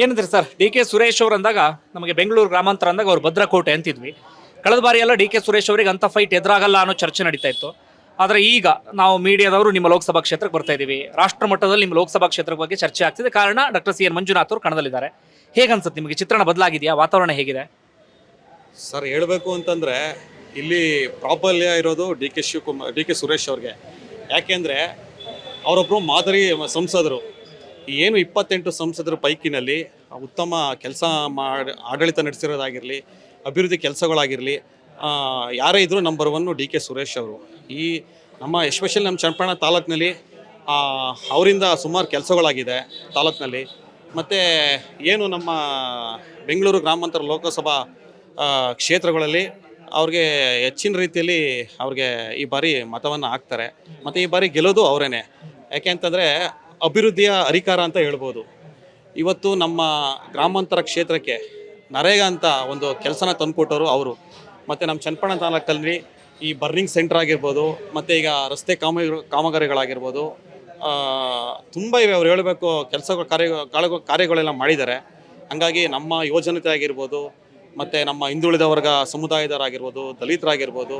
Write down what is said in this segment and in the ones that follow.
ಏನಂದ್ರೆ sir, D K Suresh ಅವರು ಅಂದಾಗ, ನಮಗೆ ಬೆಂಗಳೂರು ಗ್ರಾಮಾಂತರ ಅಂದಾಗ ಅವ್ರು ಭದ್ರಕೋಟೆ ಅಂತಿದ್ವಿ. ಕಳೆದ ಬಾರಿ ಎಲ್ಲ ಡಿ ಕೆ ಸುರೇಶ್ ಅವರಿಗೆ ಅಂತ ಫೈಟ್ ಎದುರಾಗಲ್ಲ ಅನ್ನೋ ಚರ್ಚೆ ನಡೀತಾ ಇತ್ತು. ಆದರೆ ಈಗ ನಾವು ಮೀಡಿಯಾದವರು ನಿಮ್ಮ ಲೋಕಸಭಾ ಕ್ಷೇತ್ರಕ್ಕೆ ಬರ್ತಾ ಇದ್ದೀವಿ ರಾಷ್ಟ್ರ ಮಟ್ಟದಲ್ಲಿ ನಿಮ್ಮ ಲೋಕಸಭಾ ಕ್ಷೇತ್ರದ ಬಗ್ಗೆ ಚರ್ಚೆ ಆಗ್ತಿದೆ. ಕಾರಣ ಡಾಕ್ಟರ್ ಸಿ ಎನ್ ಮಂಜುನಾಥ್ ಅವರು ಕಣದಲ್ಲಿದ್ದಾರೆ. ಹೇಗನ್ಸುತ್ತೆ ನಿಮಗೆ? ಚಿತ್ರಣ ಬದಲಾಗಿದೆಯಾ? ವಾತಾವರಣ ಹೇಗಿದೆ? ಸರ್, ಹೇಳಬೇಕು ಅಂತಂದರೆ, ಇಲ್ಲಿ ಪ್ರಾಬಲ್ಯ ಇರೋದು D K Shivakumar, D K Suresh ಅವ್ರಿಗೆ. ಯಾಕೆಂದರೆ ಅವರೊಬ್ಬರು ಮಾದರಿ ಸಂಸದರು. ಏನು ಇಪ್ಪತ್ತೆಂಟು ಸಂಸದರ ಪೈಕಿನಲ್ಲಿ ಉತ್ತಮ ಕೆಲಸ ಮಾಡಿ ಆಡಳಿತ ನಡೆಸಿರೋದಾಗಿರಲಿ, ಅಭಿವೃದ್ಧಿ ಕೆಲಸಗಳಾಗಿರಲಿ ಯಾರೇ ಇದ್ದರೂ number one D K Suresh ಅವರು. ಈ ನಮ್ಮ ಎಸ್ಪೆಷಲಿ ನಮ್ಮ ಚನ್ನಪಟ್ಟಣ ತಾಲೂಕಿನಲ್ಲಿ ಅವರಿಂದ ಸುಮಾರು ಕೆಲಸಗಳಾಗಿದೆ ತಾಲೂಕಿನಲ್ಲಿ. ಮತ್ತು ಏನು ನಮ್ಮ ಬೆಂಗಳೂರು ಗ್ರಾಮಾಂತರ ಲೋಕಸಭಾ ಕ್ಷೇತ್ರಗಳಲ್ಲಿ ಅವ್ರಿಗೆ ಹೆಚ್ಚಿನ ರೀತಿಯಲ್ಲಿ ಅವ್ರಿಗೆ ಈ ಬಾರಿ ಮತವನ್ನು ಹಾಕ್ತಾರೆ. ಮತ್ತು ಈ ಬಾರಿ ಗೆಲ್ಲೋದು ಅವರೇನೆ. ಯಾಕೆ ಅಂತಂದರೆ ಅಭಿವೃದ್ಧಿಯ ಅಧಿಕಾರ ಅಂತ ಹೇಳ್ಬೋದು. ಇವತ್ತು ನಮ್ಮ ಗ್ರಾಮಾಂತರ ಕ್ಷೇತ್ರಕ್ಕೆ ನರೇಗಾ ಅಂತ ಒಂದು ಕೆಲಸನ ತಂದುಕೊಟ್ಟವರು ಅವರು. ಮತ್ತು ನಮ್ಮ ಚನ್ನಪಣ ತಾಲೂಕಲ್ಲಿ ಈ ಬರ್ನಿಂಗ್ ಸೆಂಟರ್ ಆಗಿರ್ಬೋದು, ಮತ್ತು ಈಗ ರಸ್ತೆ ಕಾಮ ಕಾಮಗಾರಿಗಳಾಗಿರ್ಬೋದು ತುಂಬ ಇವೆ. ಅವ್ರು ಹೇಳಬೇಕು ಕೆಲಸ ಕಾರ್ಯ ಕಾರ್ಯಗಳೆಲ್ಲ ಮಾಡಿದ್ದಾರೆ. ಹಂಗಾಗಿ ನಮ್ಮ ಯೋಜನತೆ ಆಗಿರ್ಬೋದು, ಮತ್ತು ನಮ್ಮ ಹಿಂದುಳಿದ ವರ್ಗ ಸಮುದಾಯದವರಾಗಿರ್ಬೋದು, ದಲಿತರಾಗಿರ್ಬೋದು,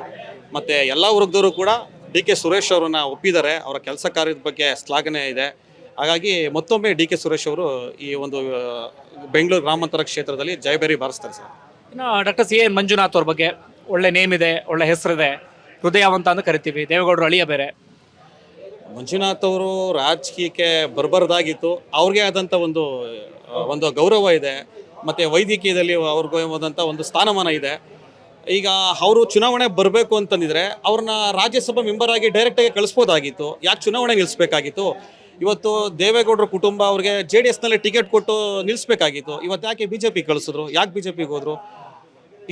ಮತ್ತು ಎಲ್ಲ ವರ್ಗದವರು ಕೂಡ ಡಿ ಕೆ ಸುರೇಶ್ ಅವರನ್ನ ಒಪ್ಪಿದ್ದಾರೆ. ಅವರ ಕೆಲಸ ಕಾರ್ಯದ ಬಗ್ಗೆ ಶ್ಲಾಘನೆ ಇದೆ. ಹಾಗಾಗಿ ಮತ್ತೊಮ್ಮೆ ಡಿ ಕೆ ಸುರೇಶ್ ಅವರು ಈ ಒಂದು ಬೆಂಗಳೂರು ಗ್ರಾಮಾಂತರ ಕ್ಷೇತ್ರದಲ್ಲಿ ಜಯಭೇರಿ ಬಾರಿಸ್ತಾರೆ ಸರ್. ಇನ್ನು ಡಾಕ್ಟರ್ ಸಿ ಎನ್ ಮಂಜುನಾಥ್ ಅವ್ರ ಬಗ್ಗೆ ಒಳ್ಳೆ ನೇಮ್ ಇದೆ ಒಳ್ಳೆ ಹೆಸರಿದೆ ಹೃದಯವಂತ ಅಂತ ಕರಿತೀವಿ ದೇವೇಗೌಡರು ಅಳಿಯ ಬೇರೆ. ಮಂಜುನಾಥ್ ಅವರು ರಾಜಕೀಯಕ್ಕೆ ಬರಬಾರ್ದಾಗಿತ್ತು ಅವ್ರಿಗೆ ಆದಂಥ ಒಂದು ಒಂದು ಗೌರವ ಇದೆ ಮತ್ತು ವೈದ್ಯಕೀಯದಲ್ಲಿ ಅವ್ರಿಗೆ ಆದಂಥ ಒಂದು ಸ್ಥಾನಮಾನ ಇದೆ. ಈಗ ಅವರು ಚುನಾವಣೆ ಬರಬೇಕು ಅಂತಂದಿದ್ರೆ ಅವ್ರನ್ನ ರಾಜ್ಯಸಭಾ ಮೆಂಬರ್ ಆಗಿ ಡೈರೆಕ್ಟಾಗಿ ಕಳಿಸ್ಬೋದಾಗಿತ್ತು ಯಾಕೆ ಚುನಾವಣೆ ನಿಲ್ಲಿಸ್ಬೇಕಾಗಿತ್ತು ಇವತ್ತು ದೇವೇಗೌಡರ ಕುಟುಂಬ ಅವ್ರಿಗೆ ಜೆ ಡಿ ಎಸ್ನಲ್ಲಿ ಟಿಕೆಟ್ ಕೊಟ್ಟು ನಿಲ್ಲಿಸ್ಬೇಕಾಗಿತ್ತು ಇವತ್ತು ಯಾಕೆ ಬಿ ಜೆ ಪಿ ಕಳಿಸಿದ್ರು? ಯಾಕೆ ಬಿ ಜೆ ಪಿಗೆ ಹೋದ್ರು?